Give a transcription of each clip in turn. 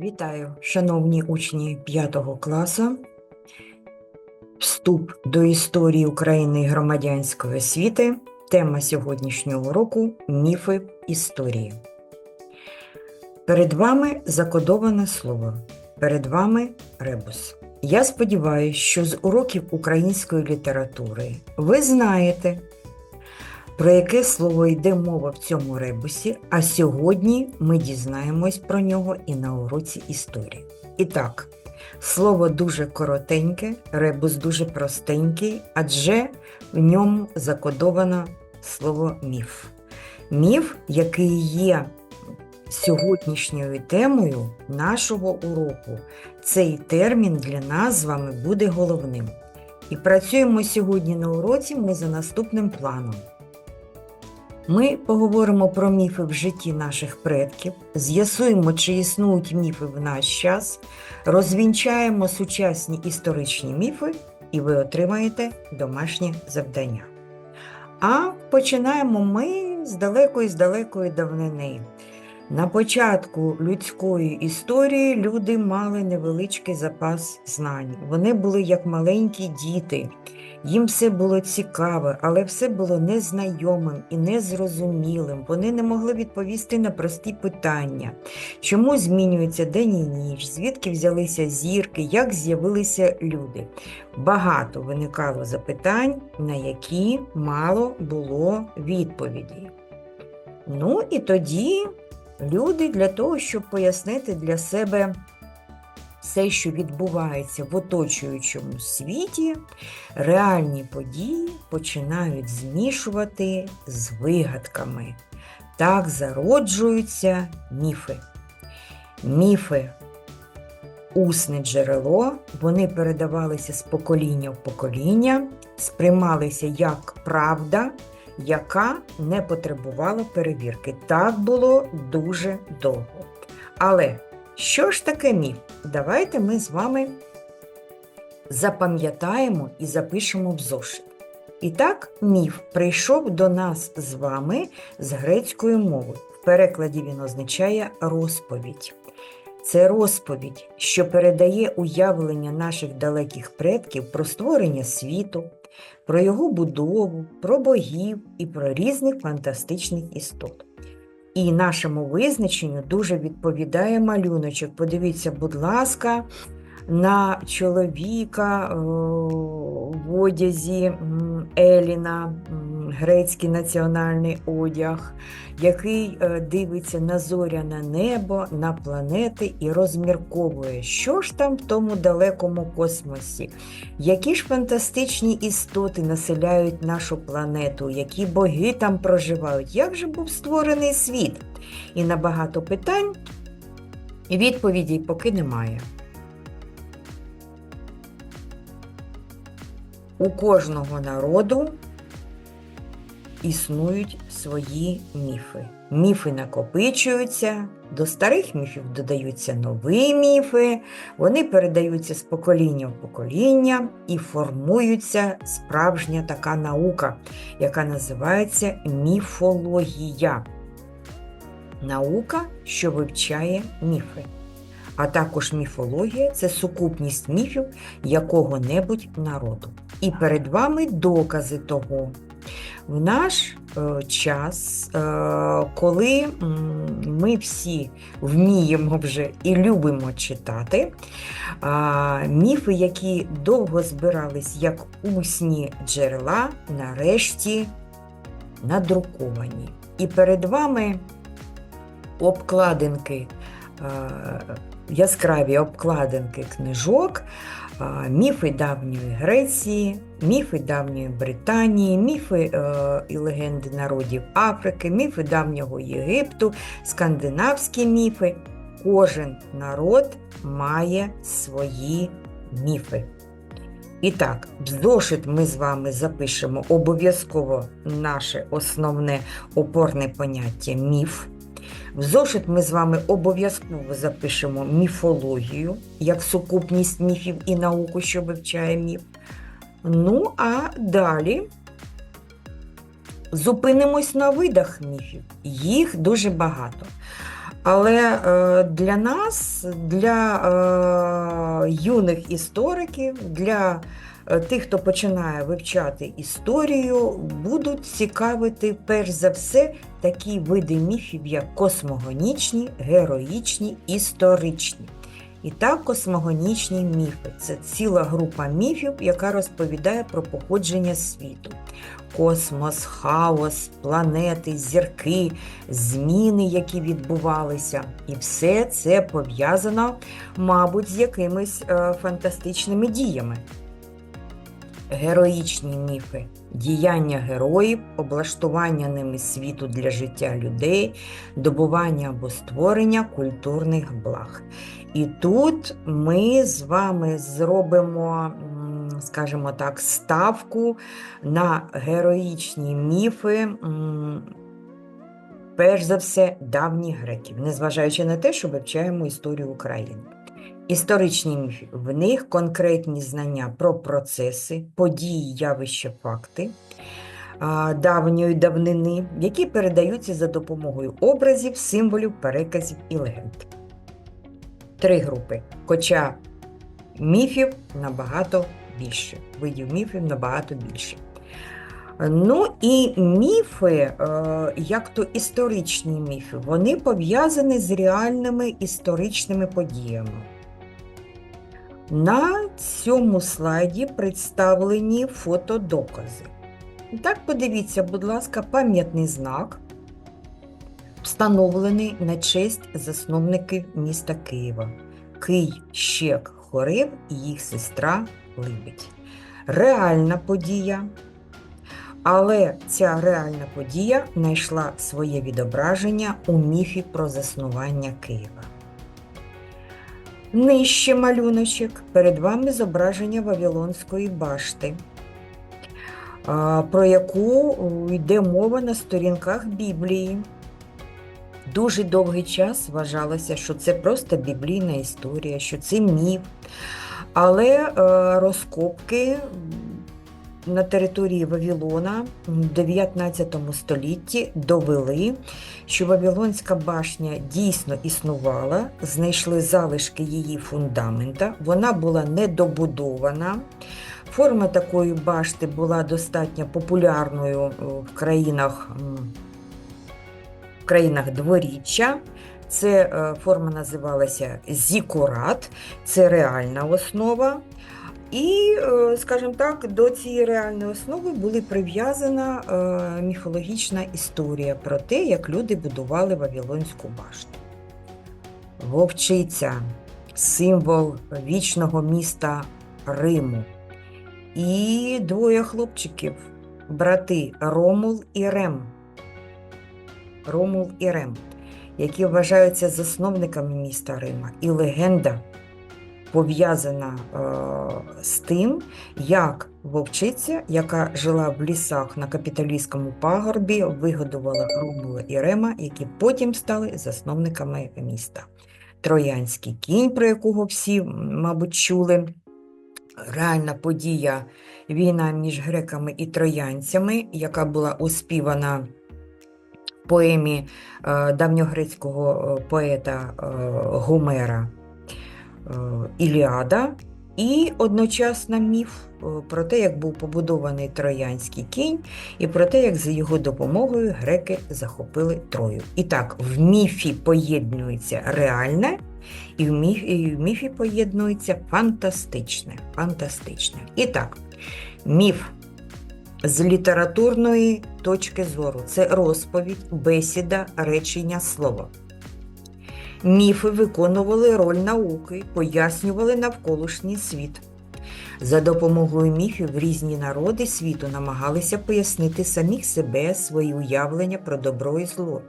Вітаю, шановні учні 5 класу. Вступ до історії України і громадянської освіти. Тема сьогоднішнього уроку міфи історії. Перед вами закодоване слово. Перед вами ребус. Я сподіваюся, що з уроків української літератури ви знаєте, про яке слово йде мова в цьому ребусі, а сьогодні ми дізнаємось про нього і на уроці історії. І так, слово дуже коротеньке, ребус дуже простенький, адже в ньому закодовано слово міф. Міф, який є сьогоднішньою темою нашого уроку. Цей термін для нас з вами буде головним. І працюємо сьогодні на уроці ми за наступним планом. Ми поговоримо про міфи в житті наших предків, з'ясуємо, чи існують міфи в наш час, розвінчаємо сучасні історичні міфи, і ви отримаєте домашнє завдання. А починаємо ми з далекої з далекої давнини. На початку людської історії люди мали невеличкий запас знань. Вони були як маленькі діти. Їм все було цікаве, але все було незнайомим і незрозумілим. Вони не могли відповісти на прості питання, чому змінюється день і ніч, звідки взялися зірки, як з'явилися люди. Багато виникало запитань, на які мало було відповідей. Ну і тоді люди для того, щоб пояснити для себе все, що відбувається в оточуючому світі, реальні події починають змішувати з вигадками. Так зароджуються міфи. Міфи усне джерело, вони передавалися з покоління в покоління, сприймалися як правда, яка не потребувала перевірки. Так було дуже довго. Але що ж таке міф? Давайте ми з вами запам'ятаємо і запишемо в зошит. І так, міф прийшов до нас з вами з грецької мови. В перекладі він означає розповідь. Це розповідь, що передає уявлення наших далеких предків про створення світу, про його будову, про богів і про різних фантастичних істот. І нашому визначенню дуже відповідає малюночок. Подивіться, будь ласка, на чоловіка в одязі Еліна, грецький національний одяг, який е, дивиться на зоряне небо, на планети і розмірковує, що ж там в тому далекому космосі, які ж фантастичні істоти населяють нашу планету, які боги там проживають, як же був створений світ? І на багато питань відповідей поки немає. У кожного народу існують свої міфи. Міфи накопичуються, до старих міфів додаються нові міфи, вони передаються з покоління в покоління і формується справжня така наука, яка називається міфологія. Наука, що вивчає міфи. А також міфологія це сукупність міфів якого-небудь народу. І перед вами докази того. В наш е, час, е, коли ми всі вміємо вже і любимо читати, міфи, які довго збирались як усні джерела, нарешті надруковані. І перед вами обкладинки, е, яскраві обкладинки книжок, міфи давньої Греції, міфи давньої Британії, міфи е, і легенди народів Африки, міфи давнього Єгипту, скандинавські міфи. Кожен народ має свої міфи. І так, в зошит ми з вами запишемо обов'язково наше основне опорне поняття міф. В зошит ми з вами обов'язково запишемо міфологію, як сукупність міфів і науку, що вивчає міф. Ну, а далі зупинимось на видах міфів. Їх дуже багато. Але е, для нас, для е, юних істориків, для тих, хто починає вивчати історію, будуть цікавити перш за все такі види міфів, як космогонічні, героїчні, історичні. І так, космогонічні міфи це ціла група міфів, яка розповідає про походження світу. Космос, хаос, планети, зірки, зміни, які відбувалися. І все це пов'язано, мабуть, з якимись е, фантастичними діями. Героїчні міфи, діяння героїв, облаштування ними світу для життя людей, добування або створення культурних благ. І тут ми з вами зробимо, скажімо так, ставку на героїчні міфи, перш за все, давніх греків, незважаючи на те, що вивчаємо історію України. Історичні міфи, в них конкретні знання про процеси, події, явища, факти давньої давнини, які передаються за допомогою образів, символів, переказів і легенд. Три групи. Хоча міфів набагато більше. Видів міфів набагато більше. Ну і міфи, е, як то історичні міфи, вони пов'язані з реальними історичними подіями. На цьому слайді представлені фотодокази. Так, подивіться, будь ласка, пам'ятний знак, встановлений на честь засновників міста Києва. Кий, Щек, Хорив і їх сестра Либідь. Реальна подія. Але ця реальна подія знайшла своє відображення у міфі про заснування Києва. Нижче малюночок. Перед вами зображення Вавилонської башти, про яку йде мова на сторінках Біблії. Дуже довгий час вважалося, що це просто біблійна історія, що це міф. Але е, розкопки на території Вавилона в 19 столітті довели, що Вавилонська башня дійсно існувала, знайшли залишки її фундамента, вона була недобудована. Форма такої башти була достатньо популярною в країнах, в країнах дворіччя. Це е, форма називалася зікурат, це реальна основа. І, е, скажімо так, до цієї реальної основи була прив'язана е, міфологічна історія про те, як люди будували Вавилонську башту. Вовчиця символ вічного міста Риму. І двоє хлопчиків, брати Ромул і Рем. Ромул і Рем, які вважаються засновниками міста Рима. І легенда пов'язана е, з тим, як вовчиця, яка жила в лісах на капіталістському пагорбі, вигодувала Ромула і Рема, які потім стали засновниками міста. Троянський кінь, про якого всі, мабуть, чули. Реальна подія війна між греками і троянцями, яка була оспівана в поемі е, давньогрецького е, поета Гомера Іліада, і одночасно міф е, про те, як був побудований троянський кінь, і про те, як за його допомогою греки захопили Трою. І так, в міфі поєднується реальне, і в міфі, і в міфі поєднується фантастичне. фантастичне. І так, міф з літературної точки зору це розповідь, бесіда, речення, слово. Міфи виконували роль науки, пояснювали навколишній світ. За допомогою міфів різні народи світу намагалися пояснити самих себе, свої уявлення про добро і зло.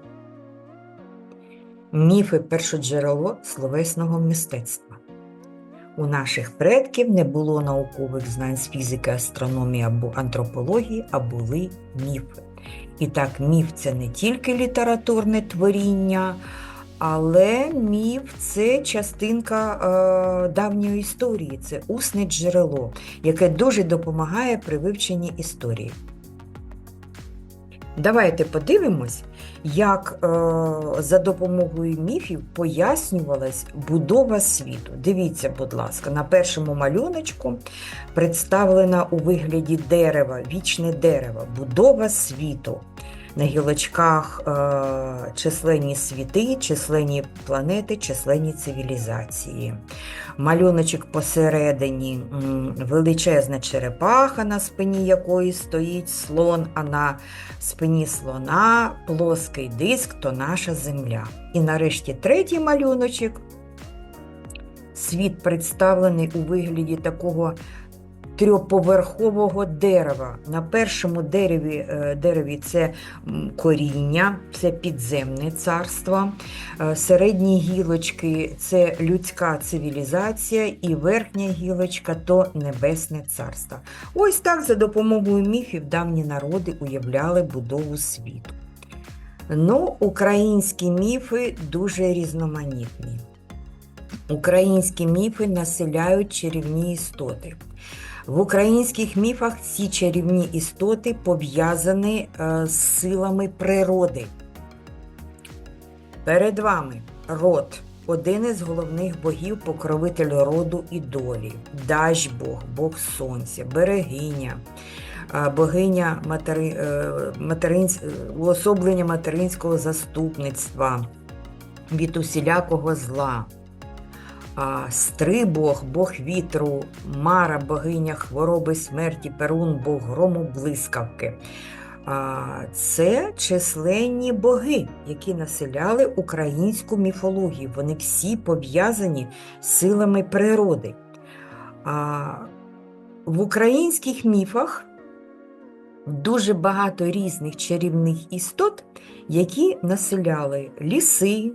Міфи першоджерело словесного мистецтва. У наших предків не було наукових знань з фізики, астрономії або антропології, а були міфи. І так, міф це не тільки літературне творіння, але міф це частинка е, давньої історії, це усне джерело, яке дуже допомагає при вивченні історії. Давайте подивимось, як е, за допомогою міфів пояснювалась будова світу. Дивіться, будь ласка, на першому малюночку представлена у вигляді дерева, вічне дерево, будова світу. На гілочках е, численні світи, численні планети, численні цивілізації. Малюночок посередині величезна черепаха, на спині якої стоїть слон, а на спині слона плоский диск то наша земля. І нарешті третій малюночок. Світ представлений у вигляді такого трьохповерхового дерева. На першому дереві, е, дереві це коріння, це підземне царство, Е, середні гілочки це людська цивілізація, і верхня гілочка то небесне царство. Ось так за допомогою міфів давні народи уявляли будову світу. Ну, українські міфи дуже різноманітні. Українські міфи населяють чарівні істоти. В українських міфах ці чарівні істоти пов'язані е, з силами природи. Перед вами род, один із головних богів, покровитель роду і долі, Даж Бог, Бог Сонця, берегиня, е, богиня матери, е, материнсь, е, уособлення материнського заступництва від усілякого зла. Стрибог, Бог вітру, Мара, богиня хвороби, смерті, Перун, Бог грому, блискавки. Це численні боги, які населяли українську міфологію. Вони всі пов'язані з силами природи. В українських міфах дуже багато різних чарівних істот, які населяли ліси,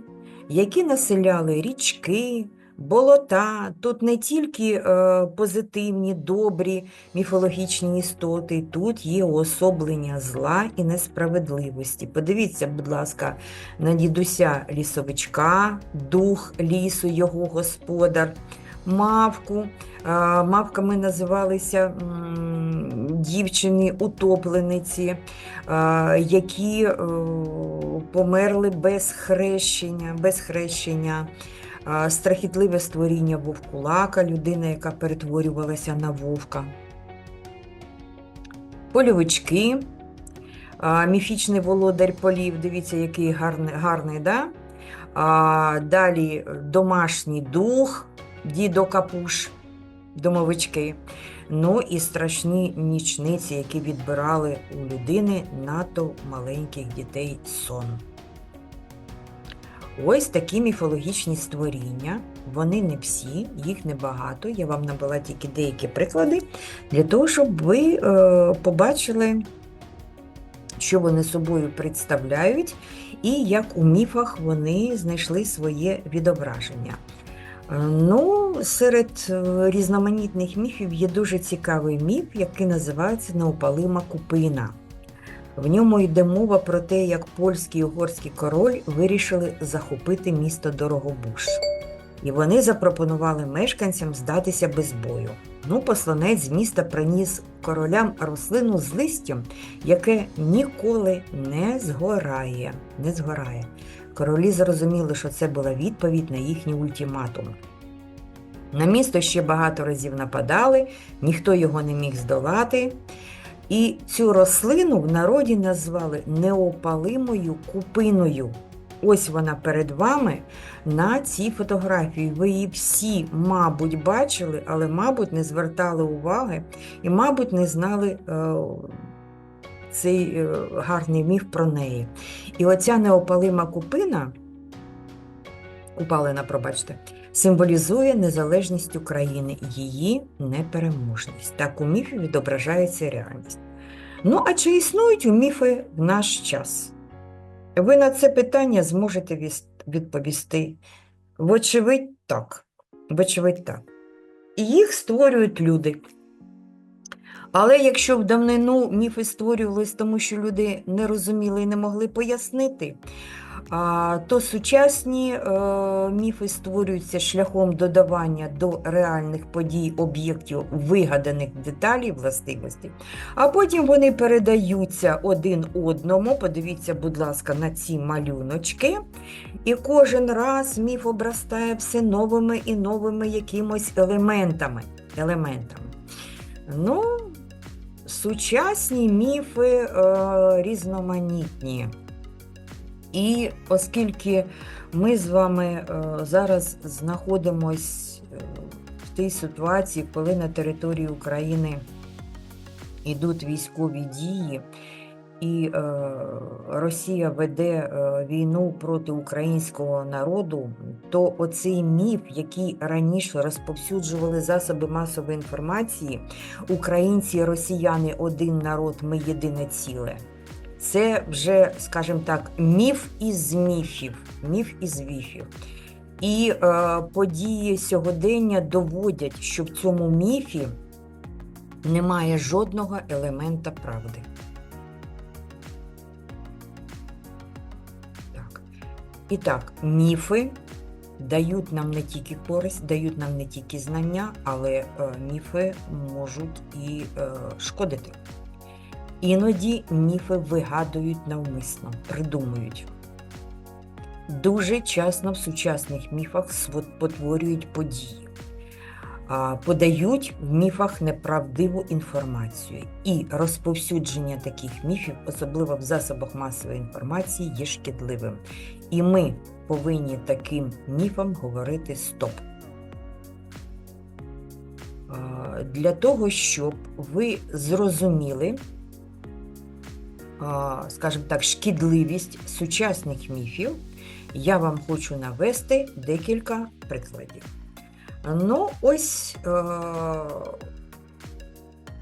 які населяли річки, болота. Тут не тільки е, позитивні, добрі міфологічні істоти, тут є уособлення зла і несправедливості. Подивіться, будь ласка, на дідуся лісовичка, дух лісу, його господар, мавку. Е, Мавками називалися м, дівчини-утоплениці, е, які померли без хрещення, без хрещення. Страхітливе створіння вовкулака, людина, яка перетворювалася на вовка. Польовички, міфічний володар полів, дивіться, який гарний, гарний да? далі домашній дух, дідо капуш, домовички. Ну і страшні нічниці, які відбирали у людини надто маленьких дітей сон. Ось такі міфологічні створіння. Вони не всі, їх небагато. Я вам набила тільки деякі приклади для того, щоб ви е, побачили, що вони собою представляють, і як у міфах вони знайшли своє відображення. Е, Ну, серед е, різноманітних міфів є дуже цікавий міф, який називається Неопалима купина. В ньому йде мова про те, як польський і угорський король вирішили захопити місто Дорогобуш. І вони запропонували мешканцям здатися без бою. Ну, посланець з міста приніс королям рослину з листям, яке ніколи не згорає. Не згорає. Королі зрозуміли, що це була відповідь на їхній ультиматум. На місто ще багато разів нападали, ніхто його не міг здолати. І цю рослину в народі назвали неопалимою купиною. Ось вона перед вами на цій фотографії. Ви її всі, мабуть, бачили, але, мабуть, не звертали уваги і, мабуть, не знали е, цей е, гарний міф про неї. І оця неопалима купина, купалина, пробачте, символізує незалежність України її непереможність. Так у міфі відображається реальність. Ну, а чи існують у міфи в наш час? Ви на це питання зможете відповісти. Вочевидь, так. Вочевидь, так. Їх створюють люди. Але якщо в давнину міфи створювались тому, що люди не розуміли і не могли пояснити, то сучасні е, міфи створюються шляхом додавання до реальних подій об'єктів вигаданих деталей властивостей, а потім вони передаються один одному. Подивіться, будь ласка, на ці малюночки. І кожен раз міф обростає все новими і новими якимось елементами. елементами. Ну, сучасні міфи е, різноманітні. І оскільки ми з вами е, зараз знаходимось е, в тій ситуації, коли на території України йдуть військові дії, і е, Росія веде війну проти українського народу, то оцей міф, який раніше розповсюджували засоби масової інформації, українці росіяни один народ, ми єдине ціле. Це вже, скажімо так, міф із міфів. Міф із міфів. І е, події сьогодення доводять, що в цьому міфі немає жодного елемента правди. Так. І так, міфи дають нам не тільки користь, дають нам не тільки знання, але е, міфи можуть і е, шкодити. Іноді міфи вигадують навмисно, придумують. Дуже часто в сучасних міфах спотворюють події, подають в міфах неправдиву інформацію. І розповсюдження таких міфів, особливо в засобах масової інформації, є шкідливим. І ми повинні таким міфам говорити стоп. Для того, щоб ви зрозуміли, скажімо так, шкідливість сучасних міфів, я вам хочу навести декілька прикладів. Ну, ось е,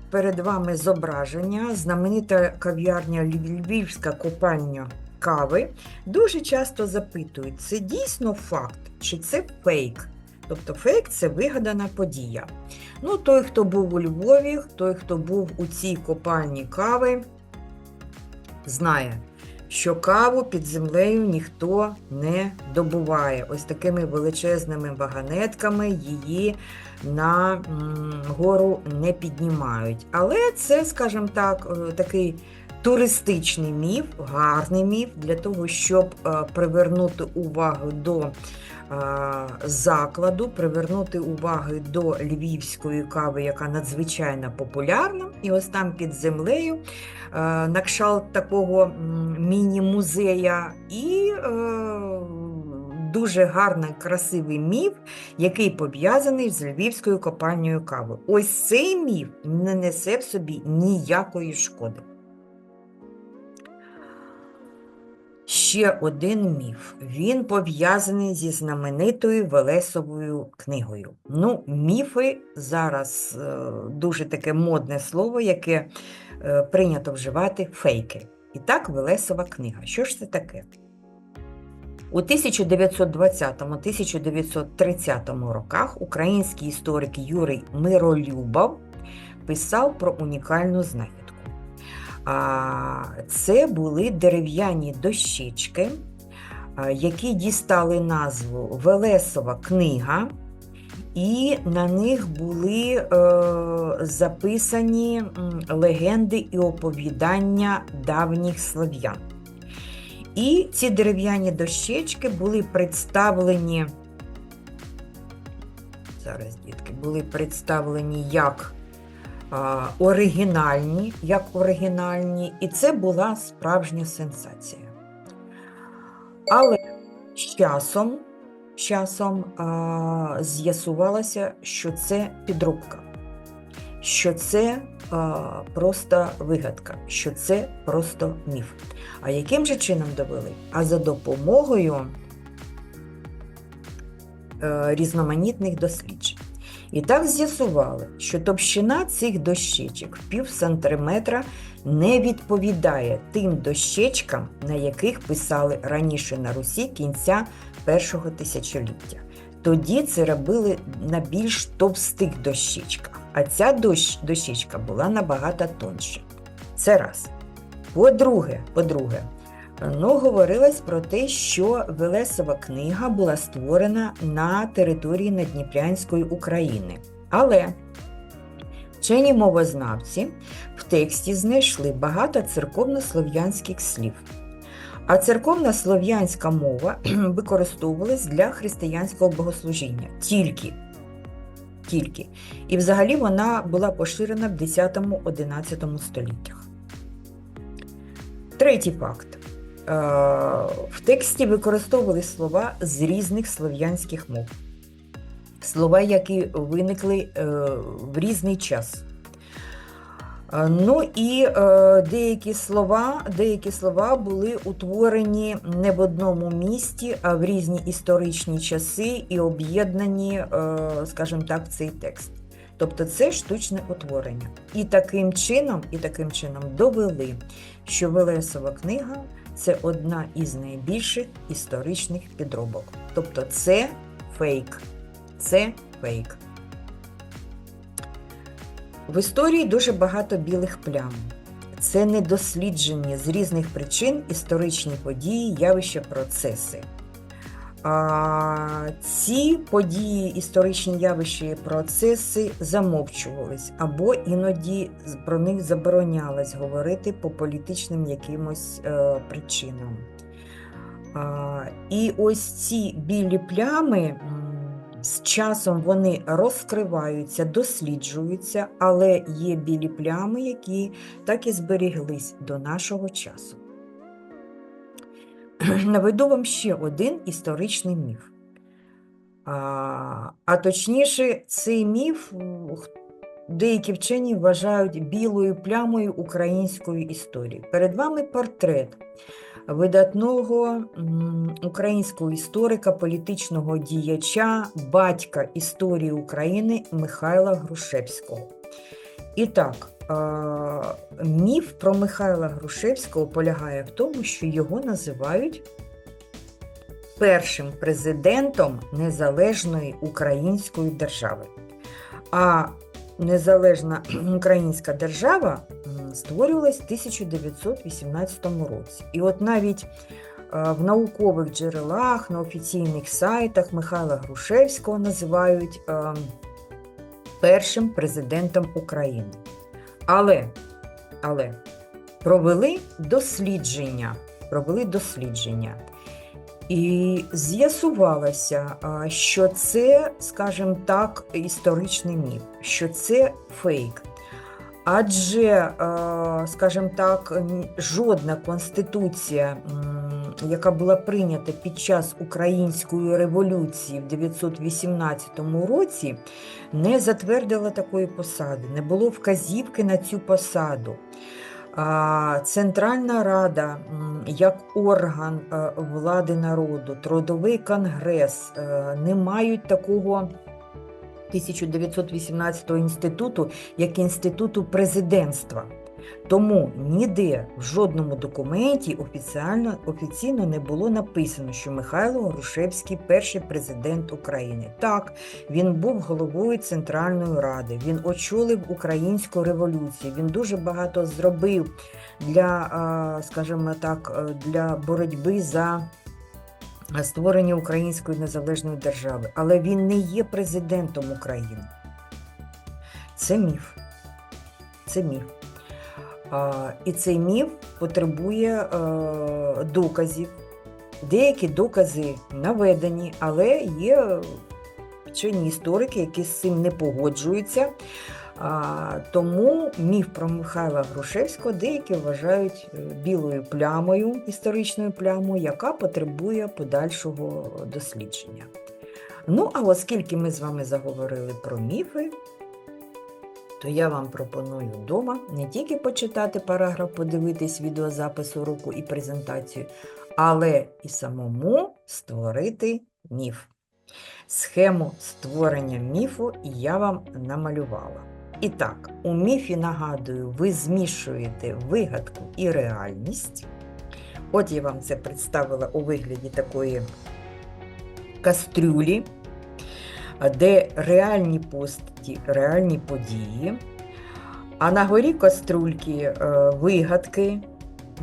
перед вами зображення, знаменита кав'ярня Львівська копальня кави. Дуже часто запитують, це дійсно факт, чи це фейк? Тобто фейк це вигадана подія. Ну, той, хто був у Львові, той, хто був у цій копальні кави, знає, що каву під землею ніхто не добуває. Ось такими величезними вагонетками її на гору не піднімають. Але це, скажімо так, е, такий туристичний міф, гарний міф для того, щоб е, привернути увагу до закладу, привернути увагу до львівської кави, яка надзвичайно популярна. І ось там під землею е, на кшалт такого міні-музея і е, дуже гарний, красивий міф, який пов'язаний з львівською копальнею кави. Ось цей міф не несе в собі ніякої шкоди. Ще один міф. Він пов'язаний зі знаменитою Велесовою книгою. Ну, міфи зараз е, дуже таке модне слово, яке е, прийнято вживати фейки. І так, Велесова книга. Що ж це таке? У 1920-1930 роках український історик Юрій Миролюбов писав про унікальну знахідку. Це були дерев'яні дощечки, які дістали назву Велесова книга, і на них були е, записані легенди і оповідання давніх слов'ян. І ці дерев'яні дощечки були представлені, зараз, дітки, були представлені як оригінальні, як оригінальні, і це була справжня сенсація. Але з часом, часом з'ясувалося, що це підробка, що це а, просто вигадка, що це просто міф. А яким же чином довели? А за допомогою е, різноманітних досліджень. І так з'ясували, що товщина цих дощечок пів сантиметра не відповідає тим дощечкам, на яких писали раніше на Русі кінця першого тисячоліття. Тоді це робили на більш товстих дощечках, а ця дощ, дощечка була набагато тоньша. Це раз. По-друге, по-друге, Ну, говорилось про те, що Велесова книга була створена на території Надніпрянської України. Але вчені мовознавці в тексті знайшли багато церковнослов'янських слів. А церковна слов'янська мова використовувалась для християнського богослужіння тільки. Тільки. І взагалі вона була поширена в 10-11 століттях. Третій факт. Е, В тексті використовували слова з різних слов'янських мов. Слова, які виникли е, в різний час. Е, Ну і деякі слова, деякі слова були утворені не в одному місті, а в різні історичні часи і об'єднані, скажімо так, в цей текст. Тобто це штучне утворення. І таким чином, і таким чином довели, що Велесова книга це одна із найбільших історичних підробок. Тобто це фейк. Це фейк. В історії дуже багато білих плям. Це недосліджені з різних причин історичні події, явища, процеси. А ці події, історичні явища і процеси замовчувались, або іноді про них заборонялось говорити по політичним якимось е, причинам. А, і ось ці білі плями. з часом вони розкриваються, досліджуються, але є білі плями, які так і зберіглись до нашого часу. Наведу вам ще один історичний міф. А, а точніше, цей міф деякі вчені вважають білою плямою української історії. Перед вами портрет видатного українського історика, політичного діяча, батька історії України Михайла Грушевського. І так, міф про Михайла Грушевського полягає в тому, що його називають першим президентом незалежної української держави. А незалежна українська держава створювалась в 1918 році. І от навіть е, в наукових джерелах, на офіційних сайтах Михайла Грушевського називають е, першим президентом України. Але, але провели дослідження, провели дослідження. І з'ясувалося, що це, скажімо так, історичний міф, що це фейк. Адже, скажімо так, жодна конституція, яка була прийнята під час Української революції в 918 році, не затвердила такої посади, не було вказівки на цю посаду. Центральна Рада як орган е, влади народу, трудовий конгрес е, не мають такого 1918 інституту, як інституту президентства. Тому ніде в жодному документі офіціально, офіційно не було написано, що Михайло Грушевський перший президент України. Так, він був головою Центральної Ради, він очолив українську революцію, він дуже багато зробив для, скажімо так, е, для боротьби за створення української незалежної держави. Але він не є президентом України. Це міф. Це міф. А, І цей міф потребує е, доказів. Деякі докази наведені, але є вчені історики, які з цим не погоджуються. Тому міф про Михайла Грушевського деякі вважають е, білою плямою, історичною плямою, яка потребує подальшого дослідження. Ну, а оскільки ми з вами заговорили про міфи, то я вам пропоную вдома не тільки почитати параграф, подивитись відеозапис уроку і презентацію, але і самому створити міф. Схему створення міфу я вам намалювала. І так, у міфі, нагадую, ви змішуєте вигадку і реальність. От я вам це представила у вигляді такої кастрюлі, де реальні постаті, реальні події. А на горі каструльки е, вигадки,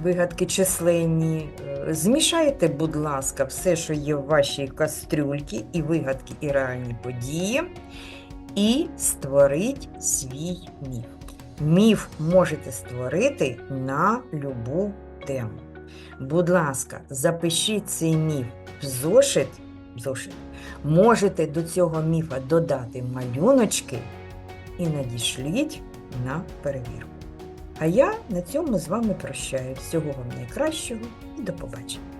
вигадки численні. Е, Змішайте, будь ласка, все, що є в вашій кастрюльці, і вигадки, і реальні події, і створіть свій міф. Міф можете створити на любу тему. Будь ласка, запишіть цей міф в зошит. в зошит. Можете до цього міфа додати малюночки і надішліть на перевірку. А я на цьому з вами прощаю. Всього вам найкращого і до побачення.